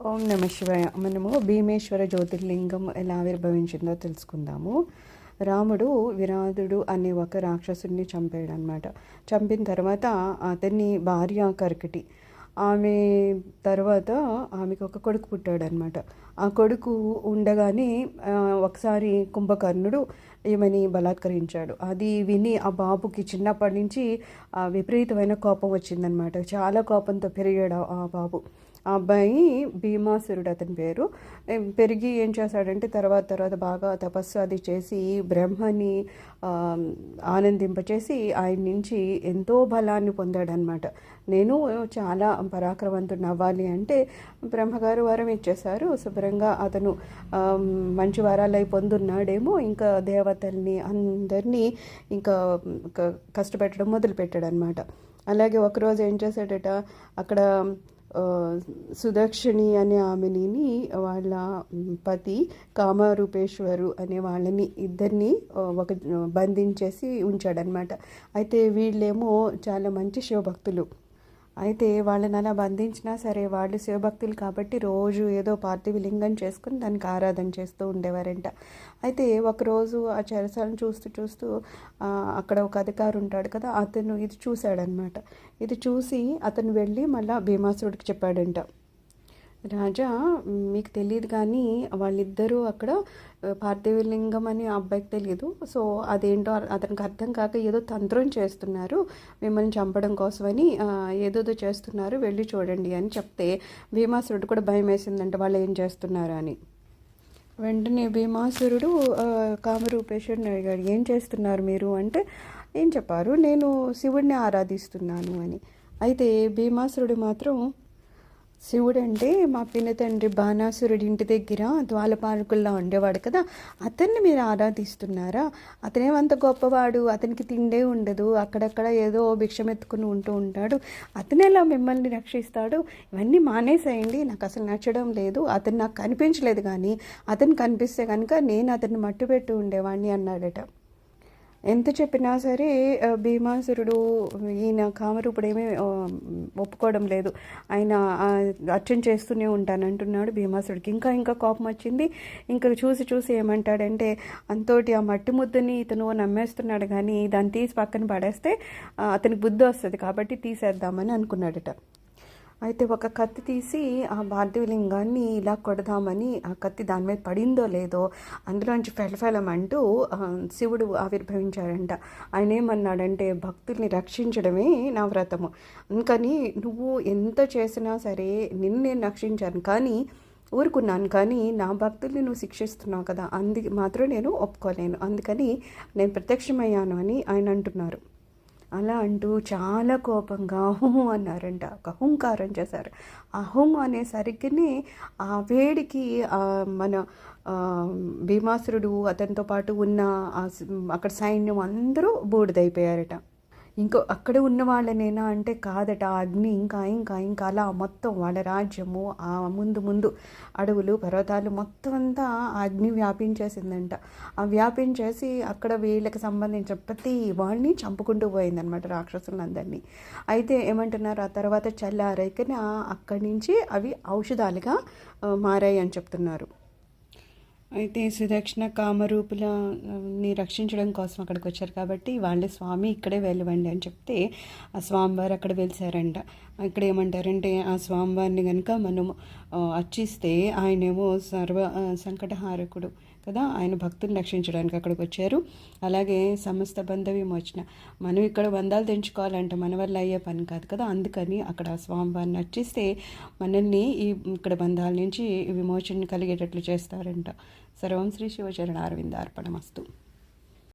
ఓం నమ శివాయ. మనము భీమేశ్వర జ్యోతిర్లింగం ఎలా ఆవిర్భవించిందో తెలుసుకుందాము. రాముడు విరాధుడు అనే ఒక రాక్షసుడిని చంపాడు అనమాట చంపిన తర్వాత అతన్ని భార్య కర్కటి. ఆమె తర్వాత ఆమెకు ఒక కొడుకు పుట్టాడు అనమాట ఆ కొడుకు ఉండగానే ఒకసారి కుంభకర్ణుడు ఈమెని బలాత్కరించాడు. అది విని ఆ బాబుకి చిన్నప్పటి నుంచి విపరీతమైన కోపం వచ్చిందనమాట చాలా కోపంతో పెరిగాడు ఆ బాబు. ఆ అబ్బాయి భీమాసురుడు అతని పేరు. పెరిగి ఏం చేశాడంటే తర్వాత తర్వాత బాగా తపస్సు అది చేసి బ్రహ్మని ఆనందింపచేసి ఆయన నుంచి ఎంతో బలాన్ని పొందాడనమాట. నేను చాలా పరాక్రమవంతుడు అవ్వాలి అంటే బ్రహ్మగారు వరం ఇచ్చేశారు. శుభ్రంగా అతను మంచి వరాలై పొందున్నాడేమో. ఇంకా దేవతల్ని అందరినీ ఇంకా క- కష్టపెట్టడం మొదలుపెట్టాడనమాట. అలాగే ఒకరోజు ఏం చేశాడట అక్కడ సుదక్షిణి అనే ఆమెని వాళ్ళ పతి కామరూపేశ్వరు అనే వాళ్ళని ఇద్దరిని ఒక బంధించేసి ఉంచాడనమాట అయితే వీళ్ళేమో చాలా మంచి శివభక్తులు. అయితే వాళ్ళని అలా బంధించినా సరే వాళ్ళు శివభక్తులు కాబట్టి రోజు ఏదో పార్థివ లింగం చేసుకుని దానికి ఆరాధన చేస్తూ ఉండేవారంట. అయితే ఒకరోజు ఆ చెరసాలను చూస్తూ చూస్తూ అక్కడ ఒక అధికారి ఉంటాడు కదా అతను ఇది చూశాడనమాట. ఇది చూసి అతను వెళ్ళి మళ్ళీ భీమాసురుడికి చెప్పాడంట. రాజా మీకు తెలియదు కానీ వాళ్ళిద్దరూ అక్కడ పార్థివలింగం అని అబ్బాయికి తెలియదు సో అదేంటో అతనికి అర్థం కాక ఏదో తంత్రం చేస్తున్నారు. మిమ్మల్ని చంపడం కోసమని ఏదోదో చేస్తున్నారు. వెళ్ళి చూడండి అని చెప్తే భీమాసురుడు కూడా భయం వేసిందంటే వాళ్ళు ఏం చేస్తున్నారు అని. వెంటనే భీమాసురుడు కామరూపేశ్వరుని అడిగాడు ఏం చేస్తున్నారు మీరు? అంటే ఏం చెప్పారు? నేను శివుడిని ఆరాధిస్తున్నాను అని. అయితే భీమాసురుడు మాత్రం శివుడంటే మా పిన్న తండ్రి బాణాసురుడి ఇంటి దగ్గర ద్వాలపాలకుల్లో ఉండేవాడు కదా అతన్ని మీరు ఆరాధిస్తున్నారా? అతనేమంత గొప్పవాడు అతనికి తిండే ఉండదు అక్కడక్కడ ఏదో భిక్షమెత్తుకుని ఉంటూ ఉంటాడు. అతనేలా మిమ్మల్ని రక్షిస్తాడు? ఇవన్నీ మానేసేయండి నాకు అసలు నచ్చడం లేదు అతను నాకు కనిపించలేదు కానీ అతను కనిపిస్తే కనుక నేను అతన్ని మట్టుపెట్టి ఉండేవాడిని అన్నాడట. ఎంత చెప్పినా సరే భీమాసురుడు ఈయన కామరూపుడు ఏమీ ఒప్పుకోవడం లేదు. ఆయన అర్చన చేస్తూనే ఉంటానంటున్నాడు భీమాసురుడికి. ఇంకా ఇంకా కోపం వచ్చింది. ఇంకా చూసి చూసి ఏమంటాడంటే అంతోటి ఆ మట్టి ముద్దని ఇతను నమ్మేస్తున్నాడు కానీ దాన్ని తీసి పక్కన పడేస్తే అతనికి బుద్ధి వస్తుంది కాబట్టి తీసేద్దామని అనుకున్నాడట. అయితే ఒక కత్తి తీసి ఆ పార్థివలింగాన్ని ఇలా కొడదామని ఆ కత్తి దాని మీద పడిందో లేదో అందులోంచి ఫెలఫెలమంటూ అంటూ శివుడు ఆవిర్భవించాడంట. ఆయన ఏమన్నాడంటే భక్తుల్ని రక్షించడమే నా వ్రతము. అందుకని నువ్వు ఎంత చేసినా సరే నిన్ను నేను రక్షించాను. కానీ ఊరుకున్నాను. కానీ నా భక్తుల్ని నువ్వు శిక్షిస్తున్నావు కదా. అందుకు మాత్రం నేను ఒప్పుకోలేను. అందుకని నేను ప్రత్యక్షమయ్యాను అని ఆయన అంటున్నారు. అలా అంటూ చాలా కోపంగా హుం అన్నారంట. ఒక హుంకారం చేశారు. ఆ హుం అనేసరికినే ఆ వేడికి మన భీమాసురుడు అతనితో పాటు ఉన్న అక్కడ సైన్యం అందరూ బూడిదైపోయారట. ఇంకో అక్కడ ఉన్న వాళ్ళనేనా అంటే కాదట. అగ్ని ఇంకా ఇంకా ఇంకా అలా మొత్తం వాళ్ళ రాజ్యము ఆ ముందు ముందు అడవులు పర్వతాలు మొత్తం అంతా ఆ అగ్ని వ్యాపించేసిందంట. ఆ వ్యాపించేసి అక్కడ వీళ్ళకి సంబంధించిన ప్రతి వాళ్ళని చంపుకుంటూ పోయిందనమాట రాక్షసులందరినీ. అయితే ఏమంటున్నారు? ఆ తర్వాత చల్లారైకన అక్కడి నుంచి అవి ఔషధాలుగా మారాయి అని చెప్తున్నారు. అయితే సుదక్షిణ కామరూపులని రక్షించడం కోసం అక్కడికి వచ్చారు కాబట్టి వాళ్ళే స్వామి ఇక్కడే వెళ్ళవండి అని చెప్తే ఆ స్వామివారు అక్కడ వెలిసారంట. ఇక్కడ ఏమంటారంటే ఆ స్వామివారిని కనుక మనం అర్చిస్తే ఆయనేమో సర్వ సంకటహారకుడు. కదా ఆయన భక్తులను రక్షించడానికి అక్కడికి వచ్చారు. అలాగే సమస్త బంధ విమోచన. మనం ఇక్కడ బంధాలు తెంచుకోవాలంటే మన వల్ల అయ్యే పని కాదు కదా. అందుకని అక్కడ స్వామివారిని అర్చిస్తే మనల్ని ఈ ఇక్కడ బంధాల నుంచి విమోచన కలిగేటట్లు చేస్తారంట. సర్వం శ్రీ శివచరణ అరవింద అర్పణమస్తు